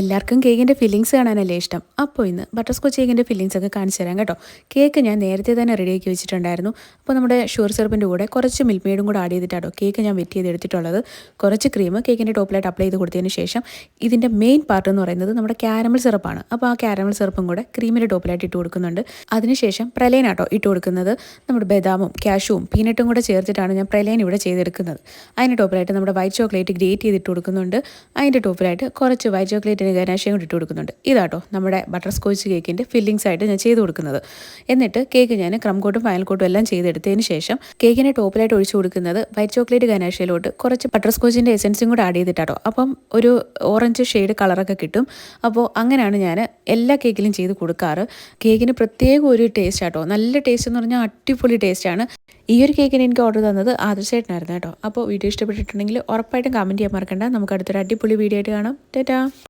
എല്ലാവർക്കും കേക്കിന്റെ ഫില്ലിങ്സ് കാണാനല്ലേ ഇഷ്ടം? അപ്പോൾ ഇന്ന് ബട്ടർ സ്കോച്ച് കേക്കിന്റെ ഫില്ലിങ്സ് ഒക്കെ കാണിച്ചു തരാം കേട്ടോ. കേക്ക് ഞാൻ നേരത്തെ തന്നെ റെഡിയാക്കി വെച്ചിട്ടുണ്ടായിരുന്നു. അപ്പോൾ നമ്മുടെ ഷുഗർ സിറപ്പിന്റെ കൂടെ കുറച്ച് മിൽക്ക് മെയ്ഡും കൂടെ ആഡ് ചെയ്തിട്ടാണ് കേക്ക് ഞാൻ വെറ്റ് ചെയ്ത് എടുത്തിട്ടുള്ളത് കുറച്ച് ക്രീം കേക്കിന്റെ ടോപ്പിലായിട്ട് അപ്ലൈ ചെയ്ത് കൊടുത്തതിന് ശേഷം ഇതിന്റെ മെയിൻ പാർട്ട് എന്ന് പറയുന്നത് നമ്മുടെ ക്യാരമൽ സിറപ്പാണ് അപ്പോൾ ആ ക്യാരമൽ സിറപ്പും കൂടെ ക്രീമിന്റെ ടോപ്പിലായിട്ട് ഇട്ട് കൊടുക്കുന്നുണ്ട്. അതിനുശേഷം പ്രലൈനാട്ടോ ഇട്ട് കൊടുക്കുന്നത്. നമ്മുടെ ബദാമും കാഷുവും പീനട്ടും കൂടെ ചേർത്തിട്ടാണ് ഞാൻ പ്രലൈൻ ഇവിടെ ചെയ്തെടുക്കുന്നത്. അതിന്റെ ടോപ്പിലായിട്ട് നമ്മുടെ വൈറ്റ് ചോക്ലേറ്റ് ഗ്രേറ്റ് ചെയ്തിട്ട് കൊടുക്കുന്നുണ്ട്. അതിന്റെ ടോപ്പിലായിട്ട് കുറച്ച് വൈറ്റ് ചോക്ലേറ്റിന് ഗനാശയും കൂടി ഇട്ട് കൊടുക്കുന്നുണ്ട്. ഇതാട്ടോ നമ്മുടെ ബട്ടർ സ്കോച്ച് കേക്കിന്റെ ഫില്ലിങ്സ് ആയിട്ട് ഞാൻ ചെയ്ത് കൊടുക്കുന്നത്. എന്നിട്ട് കേക്ക് ഞാൻ ക്രം കോട്ടും ഫൈനൽ കോട്ടും എല്ലാം ചെയ്തെടുത്തതിന് ശേഷം കേക്കിന്റെ ടോപ്പിലായിട്ട് ഒഴിച്ചു കൊടുക്കുന്നത് വൈറ്റ് ചോക്ലേറ്റ് ഗനാശയിലോട്ട് കുറച്ച് ബട്ടർ സ്കോച്ചിന്റെ എസൻസും കൂടെ ആഡ് ചെയ്തിട്ടാട്ടോ. അപ്പം ഒരു ഓറഞ്ച് ഷെയ്ഡ് കളറൊക്കെ കിട്ടും. അപ്പോൾ അങ്ങനെയാണ് ഞാൻ എല്ലാ കേക്കിലും ചെയ്ത് കൊടുക്കാറ്. കേക്കിന് പ്രത്യേക ഒരു ടേസ്റ്റ് ആട്ടോ. നല്ല ടേസ്റ്റ് എന്ന് പറഞ്ഞാൽ അടിപൊളി ടേസ്റ്റാണ് ഈ ഒരു കേക്കിന് എനിക്ക് ഓർഡർ തന്നത് ആദർശമായിട്ടായിരുന്നു കേട്ടോ. അപ്പോൾ വീഡിയോ ഇഷ്ടപ്പെട്ടിട്ടുണ്ടെങ്കിൽ ഉറപ്പായിട്ടും കമന്റ് ചെയ്യാൻ മറക്കണ്ട. നമുക്ക് അടുത്തൊരു അടിപൊളി വീഡിയോ ആയിട്ട് കാണാം. ടാറ്റാ.